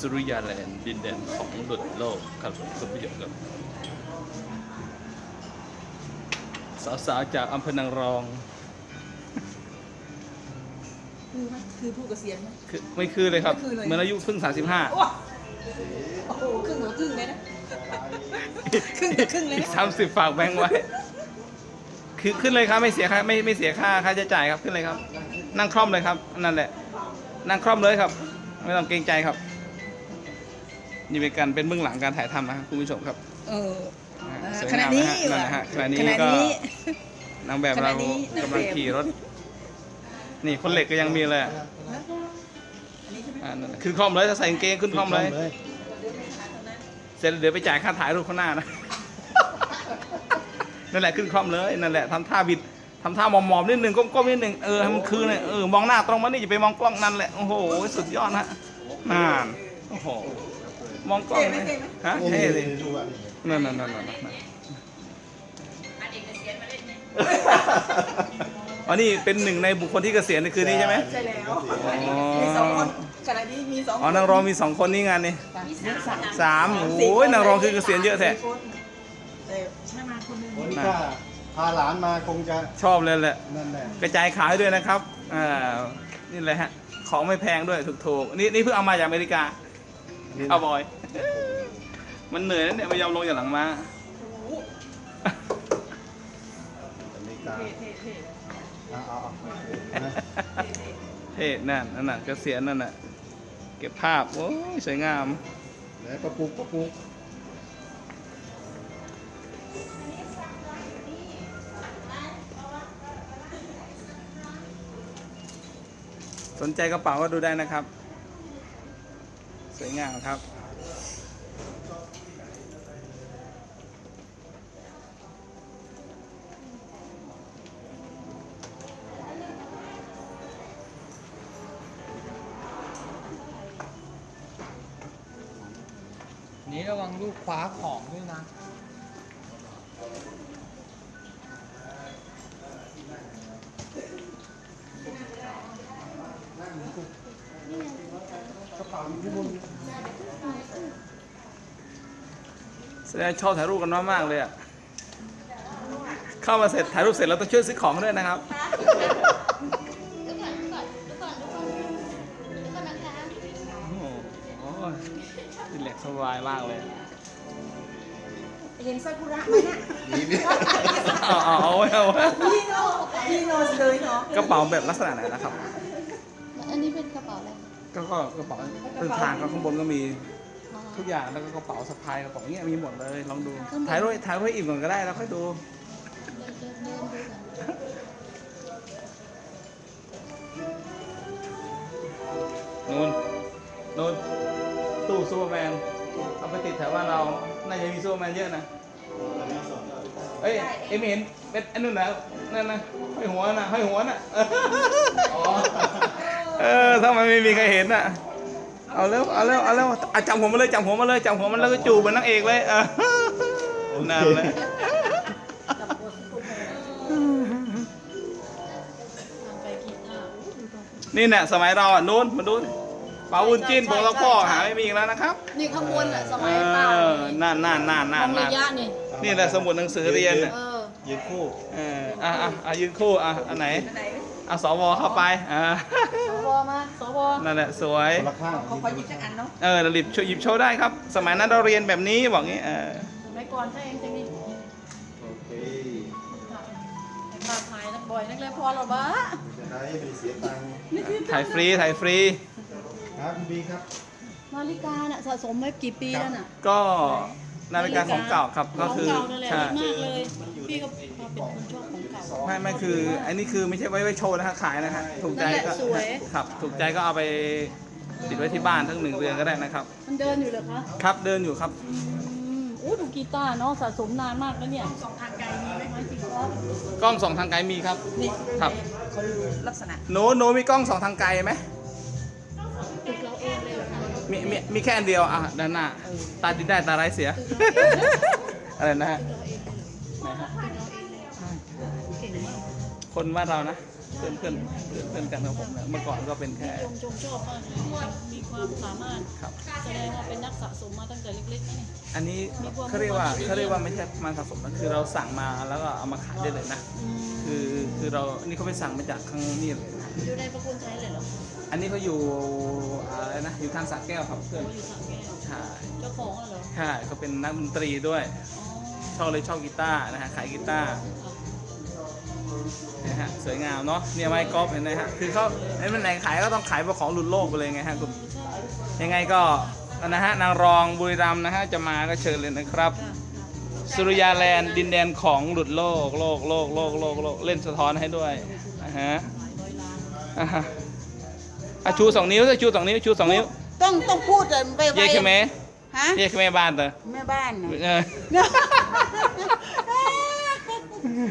สุริยาแลนด์ดินแดนของหลุดโลกครับคุณผู้ชมครับสาวๆจากอำเภอนางรอง คือไหมคือผู้เกษียณไหม คือไม่คือเลยครับ ไม่คือเลย เหมือนอายุเพิ่ง 35 โอ้โอ้โหครึ่งต่อครึ่งเลยนะ ครึ่งต่อครึ่งเลยอีนะกสามสิบฝากแบงค์ไว้ คือขึ้นเลยครับไม่เสียค่าไม่ไม่เสียค่าค่าใช้จ่ายครับขึ้นเลยครับ นั่งคล่อมเลยครับนั่นแหละ นั่งคล่อมเลยครับ ไม่ต้องเกรงใจครับ นี่เป็นการเป็นเบื้องหลังการถ่ายทำนะครับคุณผู้ชมครับเอออ่าอ่าสวยขณะงามนี้นะฮะนั่นนะฮะขณะนี้ขณะก็นี้ นางแบบขณะเรานี้ กำลังขี่รถ นี่คนเหล็กก็ยังมีเลยอะอันนี้ใช่ไหมอ่านั่นน่ะขึ้นคล่อมเลยถ้าใส่กางเกงขึ้นคล่อมเลย เสร็จแล้วเดี๋ยวไปจ่ายค่าถ่ายรูปข้างหน้านะ นั่นแหละขึ้นคล่อมเลยนั่นแหละทำท่าบิดทำท่ามอมๆนิดนึงก้มๆนิดนึงเออให้มันคือเนี่ยเออมองหน้าตรงมานี่อย่าไปมองกล้องนั่นแหละโอ้โหสุดยอดฮะน่านโอ้โห มองกล้องเนี่ยฮะเท่เลยนั่นนั่นนั่นนั่นนั่นอ๋อนี่เป็นหนึ่งในบุคคลที่เกษียณในคืนนี้ใช่ไหมใช่แล้วอ๋อมีสองคนขณะนี้มีสองอ๋อนางรองมีสองคนนี่งานนี่มีสามสามโอ้ยนางรองคือเกษียณเยอะแท้สี่คนแต่ใช่มาคนหนึงวันนี้ถ้าพาหลานมาคงจะชอบเลยแหละนั่นแหละกระจายขายด้วยนะครับอ่านี่แหละฮะของไม่แพงด้วยถูกๆนี่นี่เพิ่งเอามาจากอเมริกาเอาบอย มันเหนื่อยนะเนี่ยไม่ยอมลงจากหลังมาเท่เท่เท่เอาเอาเอานะเท่นั่นนั่นน่ะเกษียณนั่นน่ะ เก็บภาพ โอ้ยสวยงามแล้วก็ปลูกก็ปลูกสนใจกระเป๋าก็ดูได้นะครับ สวยงามครับ นี้ระวังลูกคว้าของด้วยนะแสดงชอบถ่ายรูปกันมากๆเลยอะ เข้ามาเสร็จถ่ายรูปเสร็จแล้วต้องช่วยซื้อของด้วยนะครับ รีแลกซ์สบายมากเลย เห็นซากุระไหมเนี่ยนี่เอาเอาเอาเอาไว้พี่โนพี่โนเลยเนาะกระเป๋าแบบลักษณะไหนนะครับ อันนี้เป็นกระเป๋าอะไรก็ก็กระเป๋าเดินทางก็ข้างบนก็มีทุกอย่างแล้วก็กระเป๋าสะพายกระเป๋าเงี้ยมีหมดเลยลองดูถ่ายรูปถ่ายรูปอิ่มก่อนก็ได้แล้วค่อยดูนู่นนู่น ซูเปอร์แมนเอาไปติดแถวบ้านเรา น่าจะมีซูเปอร์แมนเยอะนะเอ้ยเอ็มเห็นเป็นอันนู้นนะนั่นนะห้อยหัวนะห้อยหัวน่ะเออถ้ามันไม่มีใครเห็นน่ะเอาแล้วเอาแล้วเอาแล้วอะจับหัวมาเลยจับหัวมาเลยจับหัวมันแล้วก็จูบเหมือนนางเอกเลยเออนั่นแหละทางไปกีตาร์อู้ดูก่อนนี่เนี่ยสมัยเราอะนู้นมาดูเป๋าวุ้นจิ้นโบตะพ่อหาไม่มีอีกแล้วนะครับนี่ข้างบนแหละสเอมัยเปล่าอนั่นนั่นนั่นนั่นของนั่ระนยะนี่นี่แหละสมุดหนังสือเรียนเนี่ยเออยืนคู่เอออะอะอะยืนคู่อะอันไหนอันไหนอะสวเข้าไปอ่าสวมาสวนั่นแหละสวยคนละข้างเขาขอหยิบสักอันเนาะเออหยิบโชว์หยิบโชว์ได้ครับ สมัยนั้นเราเรียนแบบนี้บอกงี้เออสมัยก่อนใช่เองจังนี่โอเคไอ้ภาพถ่ายนักบ่อยนักเลยพอหรอบ้าจะได้ไม่เสียตังค์ถ่ายฟรีถ่ายฟรี ครับคุณบีครับนาฬิกาน่ะสะสมไว้กี่ปีแล้วน่ะ ก็นาฬิกาของเก่าครับก็คือของเก่านั่นแหละใช่มากเลยพี่ก็เป็นคนชอบของเก่า ไม่ไม่คือ อันนี้คือไม่ใช่ไว้ไว้โชว์นะฮะขายนะฮะถูกใจนั่นแหก็ละสวย ครับ ถูกใจก็เอาไปติดไว้ที่บ้านทั้งหนึ่งเรือนก็ได้นะครับ มันเดินอยู่เหรอคะครับเดินอยู่ครับ อืมอู้ดูกีตาร์เนาะสะสมนานมากแล้วเนี่ยสองทางไกลมีไหมไม่จริงครับกล้องสองทางไกลมีครับ นี่ครับ เขาดูลักษณะหนูหนูมีกล้องสองทางไกลไหม มีมีมีแค่อันเดียวอะด้านหน้าตาดีได้ตาร้ายเสีย อะไรนะฮะตึกเราเองเลยเหรอไหนฮะตึกเราเองเลยเก่งมากคนบ้านเรานะใช่เพื่อนเพื่อนเพื่อนเพื่อนกันกับผมนะเมื่อก่อนก็เป็นแค่ชมชมชอบมากเลยมีความสามารถครับ แสดงว่าเป็นนักสะสมมาตั้งแต่เล็กๆนะเนี่ย อันนี้มีความเขาเรียกว่ามุ่งมั่นเขาเรียกว่าไม่ใช่มาสะสมนะคือเราสั่งมาแล้วก็เอามาขายได้เลยนะ คือคือเรานี่เขาไปสั่งมาจากข้างนี่เลยนะอยู่ในประคุณชัยเลยเหรอ อันนี้เขาอยู่อะไรนะอยู่ทางสระแก้วครับเพื่อนเขาอยู่สระแก้วใช่เจ้าของเหรอใช่เขาเป็นนักดนตรีด้วยอ๋อชอบเลยชอบกีตาร์นะฮะขายกีตาร์อะนะฮะสวยงามเนาะเนี่ยไม้กอล์ฟเห็นไหมฮะคือเขาไอ้มันไหนขายก็ต้องขายเป็นของหลุดโลกไปเลยไงฮะคุณใช่ยังไงก็นะฮะนางรองบุรีรัมย์นะฮะจะมาก็เชิญเลยนะครับค่ะสุริยาแลนด์ดินแดนของหลุดโลกโลกโลกโลกโลกโลกเล่นสะท้อนให้ด้วยนะฮะหลายร้ อยล้านอะฮะอะชูสองนิ้วสิชูสองนิ้วชูสองนิ้วต้องต้องพูดเลยไปเย่คือแม่ฮะเย่คือแม่บ้านเตอแม่บ้านน่ะเอ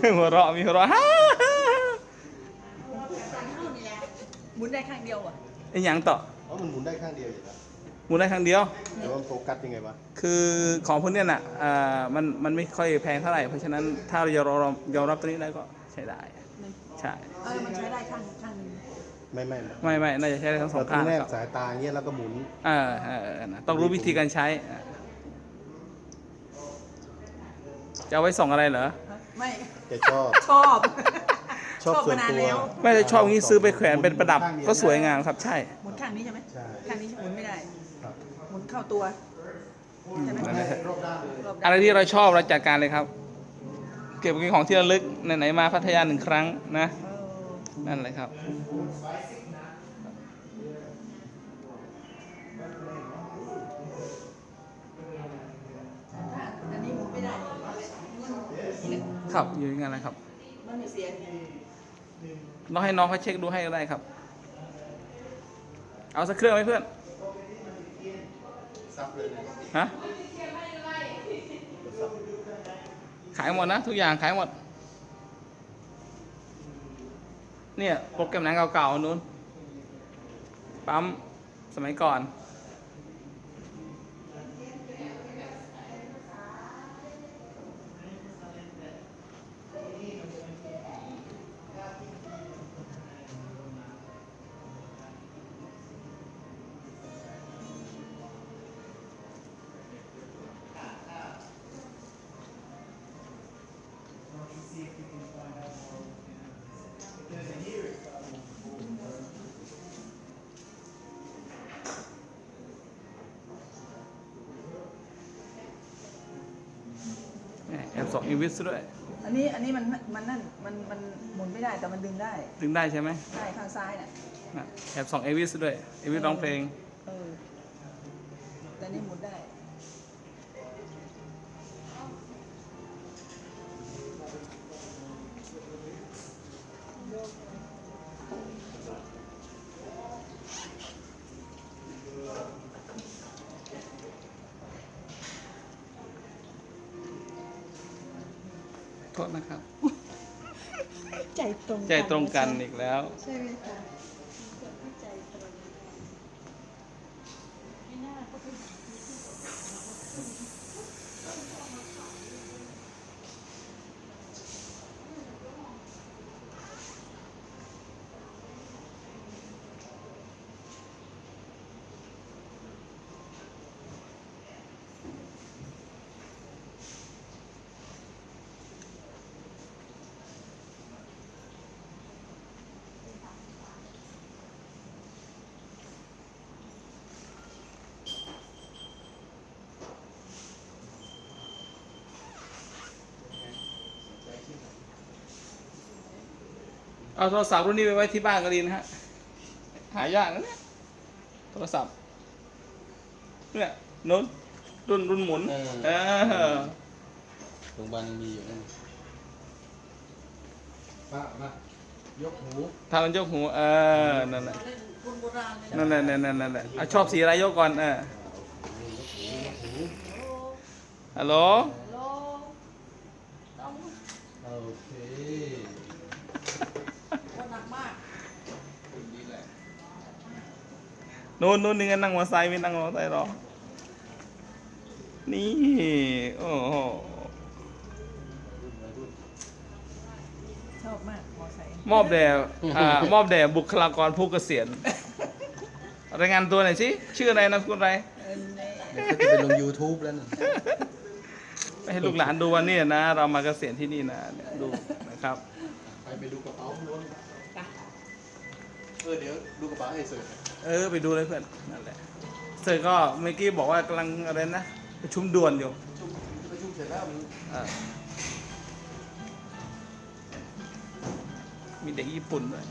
อหัวเราะมีหัวเราะฮ่าหมุนได้ข้างเดียวอะไอ้หยังต่ออ๋อมันหมุนได้ข้างเดียวอยู่แล้วหมุนได้ครั้งเดียวแต่ว่ามันโฟกัสยังไงวะ คือของพวกเนี้ยน่ะอ่ามัน มันไม่ค่อยแพงเท่าไหร่ เพราะฉะนั้นถ้าเรายอมรับยอมรับตัวนี้ได้ก็ใช้ได้ ใช่ เออ มันใช้ได้ข้างข้างหนึง ไม่ไม่ไม่ไม่ไม่น่าจะใช้ได้ทั้งสองเราต้ข้างแนนะบครับสายตาอย่างเงี้ยแล้วก็หมุนเออเออเออนะต้องรู้วิธีการใช้อะจะเอาไว้ส่องอะไรเหรอ ไม่แกชอบ ชอบ ชอบส่วนมานานตัวแล้วไม่ได้ชอบงี้ซื้อไปแขวนเป็นประดับก็สวยงามครับ ใช่ หมุนข้างนี้ใช่ไหมใช่ข้างนี้หมุนไม่ได้ครับหมุนเข้าตัวใช่ไหมนั่นแหละรอบด้านเลยรอบอะไรที่เราชอบเราจัดการเลยครับ เก็บเป็นของที่ระลึกไหนๆมาพัทยาหนึ่งครั้งนะเออ นั่นแหละครับ อันนี้หมุนไม่ได้ครับอยู่ย่างนั้นแหละครับ มันมีเสียงเราให้น้องเขาเช็คดูให้ก็ได้ครับ เอาสักเครื่องไหมเพื่อนฮะขายหมดนะ ทุกอย่างขายหมด เนี่ยโปรแกรมหนังเก่าๆนู้น ปั๊มสมัยก่อน แอบส่องอีวิสด้วยอันนี้อันนี้มันมันนั่นมันมันหมุนไม่ได้แต่มันดึงได้ดึงได้ใช่ไหมได้ข้างซ้ายน่ะน่ะแอบส่องเอวิสด้วยเอวิสร้องเพลงเออแต่นี่หมุนได้ โทษนะครับ ใจตรงใจตรงกันอีกแล้ว ใช่ไหมคะใจตรงไม่น่าก็เป็น เอาโทรศัพท์รุ่นนี้ไปไว้ที่บ้านก็ดีนะฮะ หายากนะเนี่ย โทรศัพท์ เนี่ยนุ่นรุ่นรุ่นหมุนเออ โรงพยาบาลยังมีอยู่นั่นมามายกหูทำมันยกหูเออ นั่นแหละ คนโบราณเลยนะนั่นแหละนั่นแหละนั่นแหละอะชอบสีอะไรยกก่อนเออฮัลโหล โลต้องโอเค คนหนักมาก นู่นนู่นนี่ไงนั่งมอเตอร์ไซค์ไม่นั่งมอเตอร์ไซค์หรอนี่ โอ้โหชอบมากมอไซค์มอบแด่อ่ามอบแด่บุคลากรผู้เกษียณรายงานตัวหน่อยสิชื่ออะไรนามสกุลอะไรเดี๋ยวก็จะไปลง YouTube แล้วนะไปให้ลูกหลานดูว่าเนี่ยนะ เรามาเกษียณที่นี่นะเนี่ยดูนะครับ ไปไปดูกระเป๋าข้างโน้นเออเดี๋ยวดูกระเป๋าให้เสร็จ เออไปดูเลยเพื่อนนั่นแหละเสร็จก็เมื่อกี้บอกว่ากำลังอะไรนะประชุมด่วนอยู่ชุมประชุมเสร็จแล้วมันเออมีเด็กญี่ปุ่นด้วย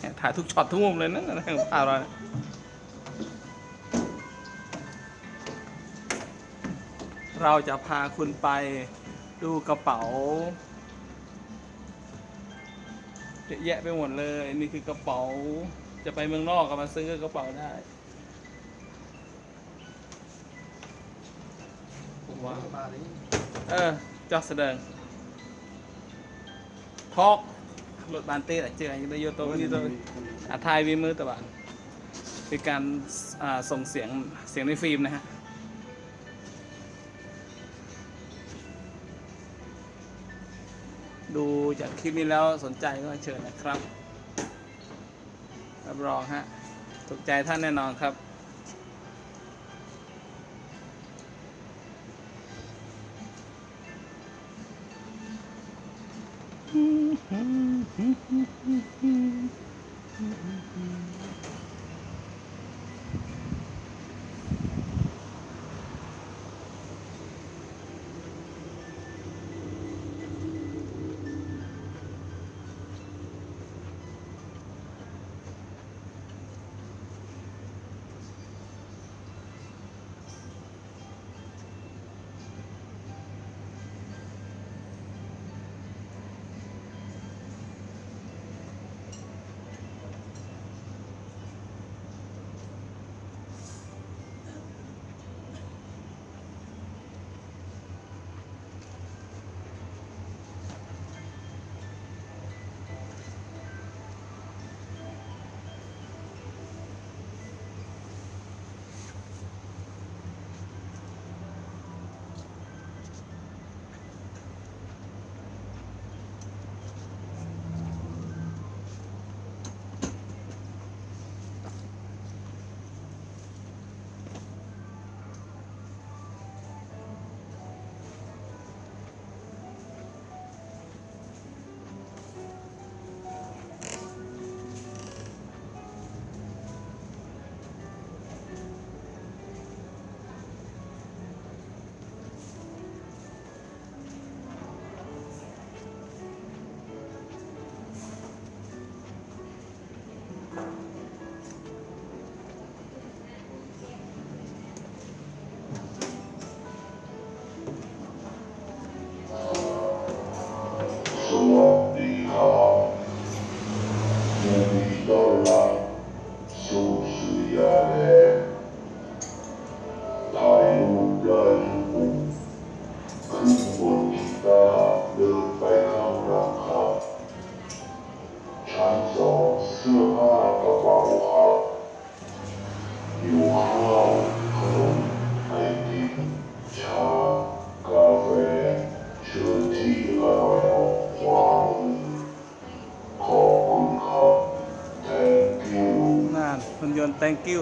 เนี่ยถ่ายทุกช็อตทุกมุมเลยนะของภาพเราเนี่ย เราจะพาคุณไปดูกระเป๋าเยอะแยะไปหมดเลย นี่คือกระเป๋าจะไปเมืองนอกก็มาซื้อกระเป๋าได้ผมว่ามาเลยเออจอแสดงทอกรถบานเต้อะเจออย่างนี้โยโตนี่ตัวอาทายวีมือตะบานเป็นการอ่าส่งเสียงเสียงในฟิล์มนะฮะ ดูจากคลิปนี้แล้วสนใจก็เชิญนะครับรับรองฮะถูกใจท่านแน่นอนครับส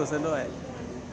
ขอ